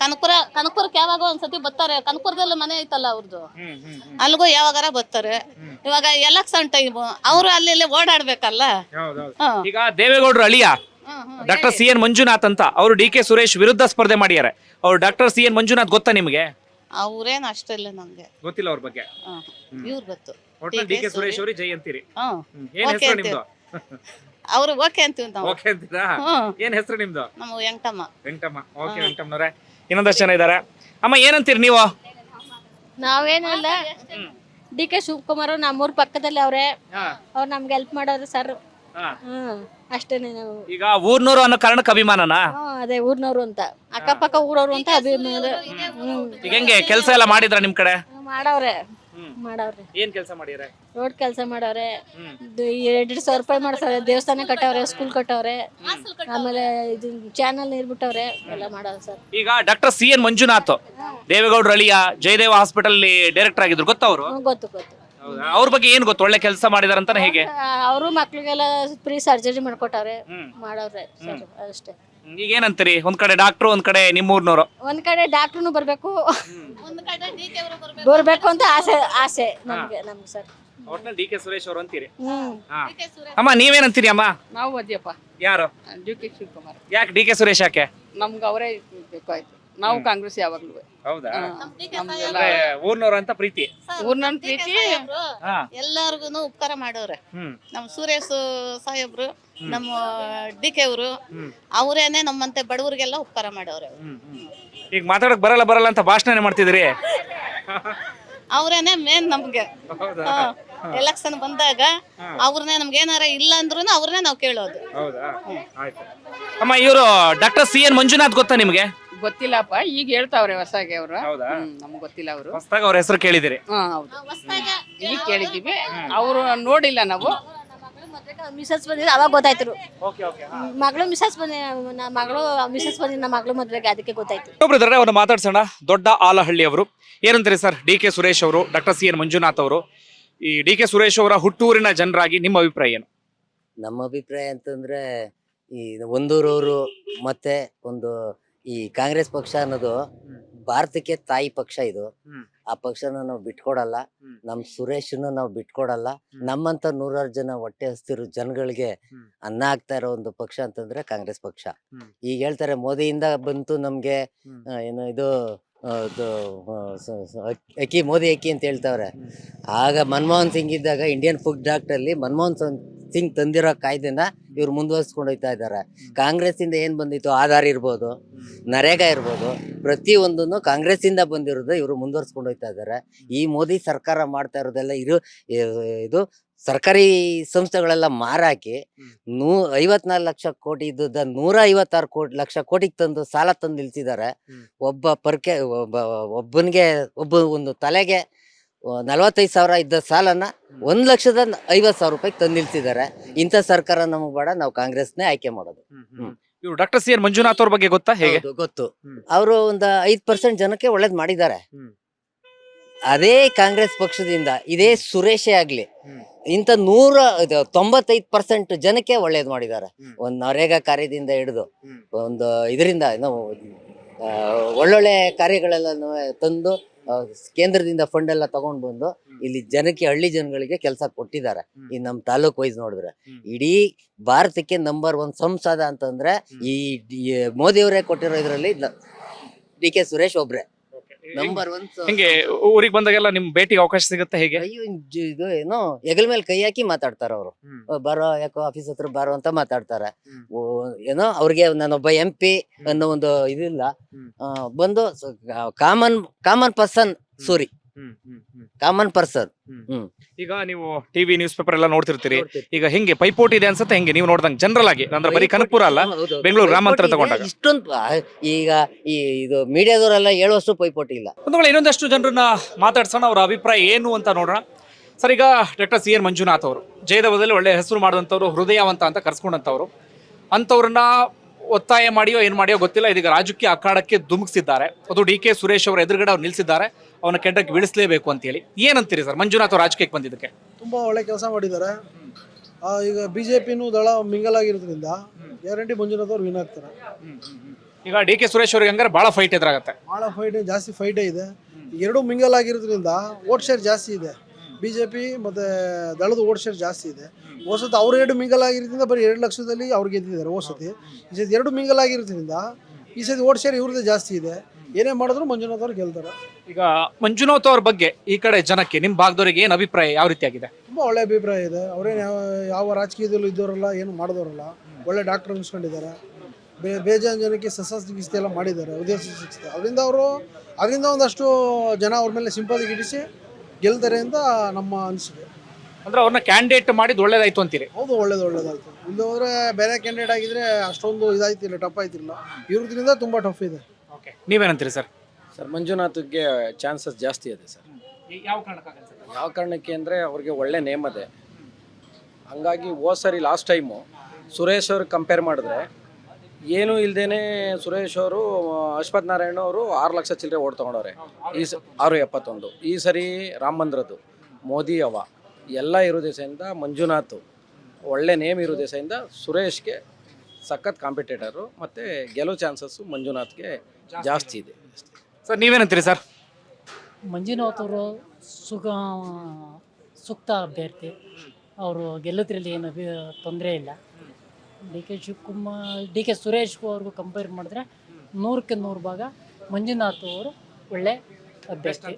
ಕನಕಪುರ ಕನಕಪುರಕ್ಕೆ ಯಾವಾಗ ಒಂದ್ಸತಿ ಬರ್ತಾರೆ. ಕನಕಪುರದಲ್ಲಿ ಮನೆ ಐತಲ್ಲ ಅವ್ರದ್ದು ಅಲ್ಲಿಗೂ ಯಾವಾಗಾರ ಬರ್ತಾರೆ. ಇವಾಗ ಎಲೆಕ್ಷನ್ ಟೈಮು. ಅವರು ಅಲ್ಲಿ ಓಡಾಡ್ಬೇಕಲ್ಲ. ಈಗ ದೇವೇಗೌಡರು ಅಳಿಯ. ಡಾಕ್ಟರ್ ಸಿ ಎನ್ ಮಂಜುನಾಥ್ ಅಂತ ಅವರು ಡಿ ಕೆ ಸುರೇಶ್ ವಿರುದ್ಧ ಸ್ಪರ್ಧೆ ಮಾಡಿದ್ದಾರೆ. ಅವ್ರು ಡಾಕ್ಟರ್ ಸಿ ಎನ್ ಮಂಜುನಾಥ್ ಗೊತ್ತಾ ನಿಮಗೆ? ಅವ್ರೇನ್ ಅಷ್ಟಲ್ಲ ನಮ್ಗೆ ಗೊತ್ತಿಲ್ಲ ಅವ್ರ ಬಗ್ಗೆ. ಇವ್ರು ಗೊತ್ತು. ಹೋಟೆಲ್ ಡಿ ಕೆ ಸುರೇಶ್ ಅವರಿ ಜೈ ಅಂತೀರಿ. ಹ್ಮ್ ಏನ್ ಹೆಸರು. ನಿಮ್ದು? ಅವ್ರು ಓಕೆ ಅಂತೀವಿ ನಾವು. ಓಕೆ ಅಂತೀರಾ? ಹ್ಮ್ ಏನ್ ಹೆಸರು ನಿಮ್ದು? ನಮ್ಮ ವೆಂಕಟಮ್ಮ. ವೆಂಕಟಮ್ಮ. ಓಕೆ ವೆಂಕಟಮ್ಮನವ್ರೆ. ಇನ್ನೊಂದಷ್ಟು ಜನ ಇದ್ದಾರೆ. ಅಮ್ಮ ಏನಂತೀರಿ ನೀವು? ನಾವೇನಿಲ್ಲ. ಡಿ ಕೆ ಶಿವಕುಮಾರ್ ನಮ್ಮೂರ್ ಪಕ್ಕದಲ್ಲಿ ಅವ್ರೆ. ಅವ್ರು ನಮ್ಗೆ ಹೆಲ್ಪ್ ಮಾಡೋರು ಸರ್. ಹ್ಮ್ ಅಷ್ಟೇನೆ ನಾವು. ಈಗ ಊರ್ನೂರು ಅನ್ನೋ ಕಾರಣಕ್ಕೆ ಅಭಿಮಾನನ? ಹ್ಮ್ ಅದೇ ಊರ್ನವ್ರು ಅಂತ. ಅಕ್ಕಪಕ್ಕ ಊರವ್ರು ಅಂತ ಅಭಿಮಾನ. ಹ್ಮ್ ಈಗ ಹೆಂಗೆ ಕೆಲಸ ಎಲ್ಲ ಮಾಡಿದ್ರ ನಿಮ್ ಕಡೆ? ಮಾಡವ್ರೆ. ಮಾಡವ್ರೆ. ಏನ್ ಕೆಲಸ ಮಾಡಿದ್ರೆ? ರೋಡ್ ಕೆಲಸ ಮಾಡವ್ರೆ. ಎರಡು ಸಾವಿರ ರೂಪಾಯಿ ಮಾಡ್ಸವ್ರೆ. ದೇವಸ್ಥಾನ ಕಟ್ಟವ್ರೆ ಸ್ಕೂಲ್ ಕಟ್ಟವ್ರೆ. ಆಮೇಲೆ ಇದು ಚಾನಲ್ ನೀರ್ ಬಿಟ್ಟವ್ರೆ. ಎಲ್ಲ ಮಾಡವ್ರೆ ಸರ್. ಈಗ ಡಾಕ್ಟರ್ ಸಿ ಎನ್ ಮಂಜುನಾಥ್ ದೇವೇಗೌಡರು ಅಳಿಯ ಜಯದೇವ ಹಾಸ್ಪಿಟಲ್ ಡೈರೆಕ್ಟರ್ ಆಗಿದ್ರು ಗೊತ್ತವ್ರು? ಅವರು ಗೊತ್ತು ಗೊತ್ತು. ಅವ್ರ ಬಗ್ಗೆ ಏನ್ ಗೊತ್ತು? ಒಳ್ಳೆ ಕೆಲಸ ಮಾಡಿದಾರೆ ಅಂತಾನೆ ಹೇಗೆ? ಅವರು ಮಕ್ಳಿಗೆಲ್ಲ ಫ್ರೀ ಸರ್ಜರಿ ಮಾಡ್ಕೊಟ್ಟವ್ರೆ ಮಾಡವ್ರೆ ಸರ್ ಅಷ್ಟೇ. ಈಗ ಏನಂತೀರಿ? ಒಂದ್ ಕಡೆ ಡಾಕ್ಟ್ರು ಒಂದ್ ಕಡೆ ನಿಮ್ಮೂರ್ನವ್ರು? ಒಂದ್ ಕಡೆ ಡಾಕ್ಟರ್ನು ಬರ್ಬೇಕು. ಒಂದ್ ಕಡೆ ಡಿ ಕೆ ಅವರು ಬರ್ಬೇಕು. ಬರ್ಬೇಕು ಅಂತ ಆಸೆ ಆಸೆ ನಮ್ಗೆ ನಮ್ಗೆ ಸರ್ ಒಟ್ನಲ್ಲಿ ಡಿ ಕೆ ಸುರೇಶ್ ಅವರು ಅಂತೀರಿ? ಹ್ಮ್. ಹಾ. ಅಮ್ಮ ನೀವೇನಂತೀರಿ ಅಮ್ಮ? ನಾವು ಅದ್ಯಪ್ಪ. ಯಾರು? D K Shivakumar. ಯಾಕೆ ಡಿ ಕೆ ಸುರೇಶ್ ಯಾಕೆ? ನಮ್ಗೆ ಅವರೇ ಬೇಕಾಯ್ತು. ನಾವು ಕಾಂಗ್ರೆಸ್ ಯಾವಾಗ್ಲೂ. ಹೌದಾ? ಊರ್ನವ್ರು ಅಂತ ಪ್ರೀತಿ. ಊರ್ನ ಪ್ರೀತಿ. ಹಾ. ಎಲ್ಲಾರ್ಗು ಉಪಕಾರ ಮಾಡವ್ರೆ ನಮ್ ನಮ್ಮ ಸುರೇಶ್ ಸಾಹೇಬ್ರು ನಮ್ಮ ಡಿ ಕೆ ಅವರು ಅವರೇನೆ ನಮ್ಮಂತೆ ಬಡವರಿಗೆಲ್ಲ ಉಪಕಾರ. ಹ್ಮ್, ಹ್ಮ್. ಈಗ ಮಾತಾಡಕ್ ಬರಲ್ಲ ಬರಲ್ಲ ಅಂತ ಭಾಷಣ ಮಾಡ್ತಿದ್ರಿ ಅವ್ರೇನೆ ಮೇನ್ ನಮ್ಗೆ. ಎಲೆಕ್ಷನ್ ಬಂದಾಗ ಅವ್ರನ್ನೇ ನಮ್ಗೆ ಏನಾರ ಇಲ್ಲ ಅಂದ್ರೂ ಅವ್ರನ್ನೇ ನಾವು ಕೇಳೋದು. ಹೌದಾ? ಆಯ್ತು. ಅಮ್ಮ ಇವರು ಡಾಕ್ಟರ್ ಸಿ ಎನ್ ಮಂಜುನಾಥ್ ಗೊತ್ತಾ ನಿಮ್ಗೆ? ಗೊತ್ತಿಲ್ಲಪ್ಪ ಈಗ ಹೇಳ್ತಾವ್ರೆ ಹೊಸಾಗಿ ಅವರು. ಹೌದಾ? ನಮ್ಗೆ ಗೊತ್ತಿಲ್ಲ ಅವರು. ಹೊಸ್ದಾಗ ಅವ್ರ ಹೆಸರು ಕೇಳಿದಿರಿ. ಹಾ ಹೌದು. ಈಗ ಕೇಳಿದೀವಿ. ಅವರು ನೋಡಿಲ್ಲ ನಾವು. ಮಿಸಸ್ ಬಂದಿದ್ರು ಅವಾಗ ಗೊತ್ತಾಯ್ತು ಮಗಳು ಮಿಸಸ್ ಬಂದಿ ನಮ್ಮ ಮಗಳು ಮಿಸಸ್ ಬಂದಿದ್ದು ನಮ್ಮ ಮಗಳು ಮದ್ವೆಗೆ ಅದಕ್ಕೆ ಗೊತ್ತಾಯ್ತು. ಇನ್ನೊಬ್ರು ಇದಾರೆ ಅವ್ರನ್ನ ಮಾತಾಡ್ಸೋಣ. ದೊಡ್ಡ ಆಲಹಳ್ಳಿ ಅವರು. ಏನಂತಾರೆ ಸರ್ ಡಿ ಕೆ ಸುರೇಶ್ ಅವರು ಡಾಕ್ಟರ್ ಸಿ ಎನ್ ಮಂಜುನಾಥ್ ಅವರು? ಈ ಡಿ ಕೆ ಸುರೇಶ್ ಅವರ ಹುಟ್ಟೂರಿನ ಜನರಾಗಿ ನಿಮ್ಮ ಅಭಿಪ್ರಾಯ ಏನು? ನಮ್ಮ ಅಭಿಪ್ರಾಯ ಅಂತಂದ್ರೆ ಈ ಒಂದೂರವರು ಮತ್ತೆ ಒಂದು ಈ ಕಾಂಗ್ರೆಸ್ ಪಕ್ಷ ಅನ್ನೋದು ಭಾರತಕ್ಕೆ ತಾಯಿ ಪಕ್ಷ ಇದು. ಆ ಪಕ್ಷನ ನಾವು ಬಿಟ್ಕೊಡಲ್ಲ. ನಮ್ ಸುರೇಶನ ನಾವು ಬಿಟ್ಕೊಡಲ್ಲ. ನಮ್ಮಂತ ನೂರಾರು ಜನ ಹೊಟ್ಟೆ ಹಸ್ತಿರೋ ಜನಗಳಿಗೆ ಅನ್ನ ಆಗ್ತಾ ಇರೋ ಒಂದು ಪಕ್ಷ ಅಂತಂದ್ರೆ ಕಾಂಗ್ರೆಸ್ ಪಕ್ಷ. ಈಗ ಹೇಳ್ತಾರೆ ಮೋದಿಯಿಂದ ಬಂತು ನಮ್ಗೆ. ಏನು ಇದು ಅಕ್ಕಿ ಮೋದಿ ಅಕ್ಕಿ ಅಂತ ಹೇಳ್ತಾವ್ರೆ. ಆಗ ಮನಮೋಹನ್ ಸಿಂಗ್ ಇದ್ದಾಗ ಇಂಡಿಯನ್ ಫುಡ್ ಡಾಕ್ಟರ್ ಅಲ್ಲಿ ಮನಮೋಹನ್ ಸಿಂಗ್ ಸಿಂಗ್ ತಂದಿರೋ ಕಾಯ್ದೆನ ಇವ್ರು ಮುಂದುವರಿಸ್ಕೊಂಡು ಹೋಗ್ತಾ ಇದ್ದಾರೆ. ಕಾಂಗ್ರೆಸ್ಸಿಂದ ಏನು ಬಂದಿತ್ತು? ಆಧಾರ್ ಇರ್ಬೋದು ನರೇಗಾ ಇರ್ಬೋದು ಪ್ರತಿಯೊಂದನ್ನು ಕಾಂಗ್ರೆಸ್ಸಿಂದ ಬಂದಿರೋದು ಇವರು ಮುಂದುವರಿಸ್ಕೊಂಡು ಹೋಗ್ತಾ ಇದ್ದಾರೆ. ಈ ಮೋದಿ ಸರ್ಕಾರ ಮಾಡ್ತಾ ಇರೋದೆಲ್ಲ ಇರು ಇದು ಸರ್ಕಾರಿ ಸಂಸ್ಥೆಗಳೆಲ್ಲ ಮಾರಾಕಿ ನೂ ಐವತ್ನಾಲ್ಕು ಲಕ್ಷ ಕೋಟಿ ಇದ್ದದ ನೂರ ಐವತ್ತಾರು ಕೋಟಿ ಲಕ್ಷ ಕೋಟಿಗೆ ತಂದು ಸಾಲ ತಂದು ನಿಲ್ಸಿದ್ದಾರೆ ಒಬ್ಬ ಪರ್ಕೆ ಒಬ್ಬ ಒಬ್ಬನಿಗೆ ಒಬ್ಬ ಒಂದು ತಲೆಗೆ ನಲವತ್ತೈದು ಸಾವಿರ ಇದ್ದ ಸಾಲನ ಒಂದ್ ಲಕ್ಷದ ಐವತ್ತು ಸಾವಿರ ರೂಪಾಯಿ ತಂದು ನಿಲ್ಸಿದ್ದಾರೆ ಇಂಥ ಸರ್ಕಾರ ನಮಗೆ ಬೇಡ ನಾವು ಕಾಂಗ್ರೆಸ್ನೇ ಆಯ್ಕೆ ಮಾಡೋದು ಇವರು ಡಾಕ್ಟರ್ ಸಿ ಎನ್ ಮಂಜುನಾಥ್ ಅವ್ರ ಬಗ್ಗೆ ಗೊತ್ತಾ ಹೇಗೆ ಹೌದು, ಗೊತ್ತು ಹ್ಮ್. ಅವರು ಒಂದು ಐದ್ ಪರ್ಸೆಂಟ್ ಜನಕ್ಕೆ ಒಳ್ಳೇದ್ ಮಾಡಿದ್ದಾರೆ ಹ್ಮ್. ಅದೇ ಕಾಂಗ್ರೆಸ್ ಪಕ್ಷದಿಂದ ಇದೇ ಸುರೇಶೇ ಆಗ್ಲಿ ಹ್ಮ್. ಇಂಥ ನೂರ ಇದು ತೊಂಬತ್ತೈದು ಪರ್ಸೆಂಟ್ ಜನಕ್ಕೆ ಒಳ್ಳೇದ್ ಮಾಡಿದ್ದಾರೆ ಹ್ಮ್. ಒಂದು ನರೇಗಾ ಕಾರ್ಯದಿಂದ ಹಿಡಿದು ಹ್ಮ್. ಒಂದು ಇದರಿಂದ ಆ, ಒಳ್ಳೊಳ್ಳೆ ಕಾರ್ಯಗಳೆಲ್ಲ ತಂದು ಕೇಂದ್ರದಿಂದ ಫಂಡ್ ಎಲ್ಲ ತಗೊಂಡ್ ಬಂದು ಇಲ್ಲಿ ಜನಕ್ಕೆ, ಹಳ್ಳಿ ಜನಗಳಿಗೆ ಕೆಲಸ ಕೊಟ್ಟಿದ್ದಾರೆ. ಈ ನಮ್ಮ ತಾಲೂಕ್ ವೈಸ್ ನೋಡಿದ್ರೆ. ಇಡೀ ಭಾರತಕ್ಕೆ ನಂಬರ್ ಒನ್ ಸಂಸದ ಅಂತಂದ್ರೆ ಈ ಮೋದಿಯವರೇ ಕೊಟ್ಟಿರೋ ಇದರಲ್ಲಿ ಡಿ ಕೆ ಸುರೇಶ್ ಒಬ್ರೆ. ನಂಬರ್ ಒನ್ ಹಿಂಗೆ ಊರಿಗೆ ಬಂದಾಗೆಲ್ಲ ನಿಮ್ ಭೇಟಿಗೆ ಅವಕಾಶ ಸಿಗುತ್ತೆ ಹೇಗೆ? ಅಯ್ಯೋ ಇದು ಏನೋ ಹೆಗಲ್ ಮೇಲೆ ಕೈ ಹಾಕಿ ಮಾತಾಡ್ತಾರ ಅವರು. ಬರೋ ಯಾಕೋ ಆಫೀಸ್ ಹತ್ರ ಬರೋ ಅಂತ ಮಾತಾಡ್ತಾರೆ. ಹ್ಮ್. ಓ, ಏನೋ ಅವ್ರಿಗೆ ನಾನೊಬ್ಬ ಎಂ ಪಿ ಅನ್ನೋ ಒಂದು ಇದಿಲ್ಲ. ಹ್ಮ್. ಆ, ಬಂದು ಕಾಮನ್ ಕಾಮನ್ ಪರ್ಸನ್ ಸೂರಿ ಕಾಮನ್ ಪರ್ಸನ್ ಈಗ ನೀವು ಟಿವಿ ನ್ಯೂಸ್ ಪೇಪರ್ ಎಲ್ಲ ನೋಡ್ತಿರ್ತೀರಿ. ಈಗ ಹೆಂಗೆ ಪೈಪೋಟಿ ಇದೆ ಅನ್ಸುತ್ತೆ ಹೆಂಗೆ? ನೀವು ನೋಡ್ದಂಗೆ ಜನರಲ್ ಆಗಿ. ಅಂದ್ರೆ ಬರೀ ಕನಕಪುರ ಅಲ್ಲ ಬೆಂಗಳೂರು ಗ್ರಾಮಾಂತರ ತಗೊಂಡಾಗ. ಇಷ್ಟೊಂದು ಈಗ ಈ ಇದು ಮೀಡಿಯಾದವರೆಲ್ಲ ಹೇಳುವಷ್ಟು ಪೈಪೋಟಿ ಇಲ್ಲ. ಒಂದು ವೇಳೆ ಇನ್ನೊಂದಷ್ಟು ಜನರನ್ನ ಮಾತಾಡ್ಸೋಣ ಅವರ ಅಭಿಪ್ರಾಯ ಏನು ಅಂತ ನೋಡೋಣ. ಸರ್ ಈಗ ಡಾಕ್ಟರ್ ಸಿ ಎನ್ ಮಂಜುನಾಥ್ ಅವರು ಜಯದವದಲ್ಲಿ ಒಳ್ಳೆ ಹೆಸರು ಮಾಡಿದಂಥವ್ರು ಹೃದಯವಂತ ಅಂತ ಕರ್ಸ್ಕೊಂಡಂಥವ್ರು. ಅಂಥವ್ರನ್ನ ಒತ್ತಾಯ ಮಾಡಿಯೋ ಏನು ಮಾಡಿಯೋ ಗೊತ್ತಿಲ್ಲ. ಇದೀಗ ರಾಜಕೀಯ ಅಖಾಡಕ್ಕೆ ಧುಮುಕ್ಸಿದ್ದಾರೆ. ಅದು ಡಿ ಕೆ ಸುರೇಶ್ ಅವರ ಎದುರುಗಡೆ ಅವ್ರು ನಿಲ್ಸಿದ್ದಾರೆ. ಅವನ ಕೆಟ್ಟಕ್ಕೆ ಬೀಳಿಸಲೇಬೇಕು ಅಂತೇಳಿ ಏನಂತೀರಿ ಸರ್? ಮಂಜುನಾಥ್ ಅವ್ರು ರಾಜಕೀಯಕ್ಕೆ ಬಂದಿದ್ದಕ್ಕೆ? ತುಂಬ ಒಳ್ಳೆ ಕೆಲಸ ಮಾಡಿದ್ದಾರೆ. ಆ, ಈಗ ಬಿ ಜೆ ಪಿನೂ ದಳ ಮಿಂಗಲ್ ಆಗಿರೋದ್ರಿಂದ ಗ್ಯಾರಂಟಿ ಮಂಜುನಾಥ್ ಅವ್ರು ವಿನ್ ಆಗ್ತಾರೆ. ಈಗ ಡಿ ಕೆ ಸುರೇಶ್ ಅವ್ರಿಗೆ ಹಂಗಾರೆ ಭಾಳ ಫೈಟ್ ಎದುರಾಗತ್ತೆ. ಭಾಳ ಫೈಟ್ ಜಾಸ್ತಿ ಫೈಟೇ ಇದೆ. ಈಗ ಎರಡೂ ಮಿಂಗಲ್ ಆಗಿರೋದ್ರಿಂದ ಓಟ್ ಶೇರ್ ಜಾಸ್ತಿ ಇದೆ. ಬಿ ಜೆ ಪಿ ಮತ್ತು ದಳದ ವೋಟ್ ಶೇರ್ ಜಾಸ್ತಿ ಇದೆ. ಹೋಸತಿ ಅವ್ರು ಎರಡು ಮಿಂಗಲ್ ಆಗಿರೋದ್ರಿಂದ ಬರೀ ಎರಡು ಲಕ್ಷದಲ್ಲಿ ಅವ್ರು ಗೆದ್ದಿದ್ದಾರೆ ಹೋಸತಿ. ಈ ಸತಿ ಎರಡು ಮಿಂಗಲ್ ಆಗಿರೋದ್ರಿಂದ ಈ ಸತಿ ವೋಟ್ ಶೇರ್ ಇವ್ರದ್ದೇ ಜಾಸ್ತಿ ಇದೆ. ಏನೇ ಮಾಡಿದ್ರು ಮಂಜುನಾಥ್ ಅವ್ರು ಗೆಲ್ತಾರೆ. ಈಗ ಮಂಜುನಾಥ್ ಅವ್ರ ಬಗ್ಗೆ ಈ ಕಡೆ ಜನಕ್ಕೆ ನಿಮ್ಮ ಭಾಗದವರಿಗೆ ಏನು ಅಭಿಪ್ರಾಯ ಯಾವ ರೀತಿಯಾಗಿದೆ? ತುಂಬ ಒಳ್ಳೆ ಅಭಿಪ್ರಾಯ ಇದೆ. ಅವರೇನು ಯಾವ ಯಾವ ರಾಜಕೀಯದಲ್ಲೂ ಇದ್ದವರಲ್ಲ ಏನು ಮಾಡಿದವರಲ್ಲ. ಒಳ್ಳೆ ಡಾಕ್ಟರ್ ಅನ್ಸ್ಕೊಂಡಿದ್ದಾರೆ. ಬೇ ಬೇಜಾನ್ ಜನಕ್ಕೆ ಶಸ್ತ್ರಚಿಕಿತ್ಸೆ ಎಲ್ಲ ಮಾಡಿದ್ದಾರೆ ಉದಯ ಚಿಕಿತ್ಸೆ ಅದರಿಂದ ಅವರು ಅದರಿಂದ ಒಂದಷ್ಟು ಜನ ಅವ್ರ ಮೇಲೆ ಸಿಂಪತಿ ಗಿಡಿಸಿ ಗೆಲ್ತಾರೆ ಅಂತ ನಮ್ಮ ಅನಿಸಿದೆ ಅಂದ್ರೆ ಅವ್ರನ್ನ ಕ್ಯಾಂಡಿಡೇಟ್ ಮಾಡಿದ್ ಒಳ್ಳೇದಾಯ್ತು ಅಂತೀರಿ? ಹೌದು ಒಳ್ಳೇದು ಒಳ್ಳೇದಾಯ್ತು. ಇಲ್ಲಿ ಹೋದ್ರೆ ಬೇರೆ ಕ್ಯಾಂಡಿಡೇಟ್ ಆಗಿದ್ರೆ ಅಷ್ಟೊಂದು ಇದಾಯ್ತಿಲ್ಲ ಟಫ್ ಆಯ್ತಿಲ್ಲ ಇವ್ರದ್ರಿಂದ ತುಂಬ ಟಫ್ ಇದೆ. Okay ನೀವೇನಂತೀರಿ sir? ಸರ್ ಮಂಜುನಾಥ್ಗೆ ಚಾನ್ಸಸ್ ಜಾಸ್ತಿ ಇದೆ ಸರ್. ಯಾವ ಕಾರಣಕ್ಕಾಗ ಯಾವ ಕಾರಣಕ್ಕೆ ಅಂದರೆ ಅವ್ರಿಗೆ ಒಳ್ಳೆ ನೇಮ್ ಇದೆ ಹಂಗಾಗಿ ಹೋದ ಸರಿ ಲಾಸ್ಟ್ ಟೈಮು ಸುರೇಶ್ ಅವ್ರಿಗೆ ಕಂಪೇರ್ ಮಾಡಿದ್ರೆ ಏನೂ ಇಲ್ದೇನೆ ಸುರೇಶ್ ಅವರು ಅಶ್ವಥ್ ನಾರಾಯಣ ಅವರು ಆರು ಲಕ್ಷ ಚಿಲ್ಲರೆ ಓಟ್ ತೊಗೊಂಡವ್ರೆ. ಈ ಸ ಆರು ಎಪ್ಪತ್ತೊಂದು. ಈ ಸರಿ ರಾಮ ಮಂದಿರದ್ದು ಮೋದಿ ಅವ ಎಲ್ಲ ಇರೋ ದೇಶದಿಂದ ಮಂಜುನಾಥ್ ಒಳ್ಳೆ ನೇಮ್ ಇರೋ ದೇಶದಿಂದ ಸುರೇಶ್ಗೆ ಸಖತ್ ಕಾಂಪಿಟೇಟರು ಮತ್ತು ಗೆಲ್ಲೋ ಚಾನ್ಸಸ್ಸು ಮಂಜುನಾಥ್ಗೆ ಜಾಸ್ತಿ ಇದೆ. Sir ನೀವೇನಂತೀರಿ sir? ಮಂಜುನಾಥ್ ಅವರು ಸುಗ ಸೂಕ್ತ ಅಭ್ಯರ್ಥಿ. ಅವರು ಗೆಲ್ಲೋದ್ರಲ್ಲಿ ಏನು ಅಭಿ ತೊಂದರೆ ಇಲ್ಲ. D K Shivakumar D K Suresh ಅವ್ರಿಗೂ ಕಂಪೇರ್ ಮಾಡಿದ್ರೆ ನೂರಕ್ಕೆ ನೂರು ಭಾಗ ಮಂಜುನಾಥ್ ಅವರು ಒಳ್ಳೆ ಅಭ್ಯರ್ಥಿ.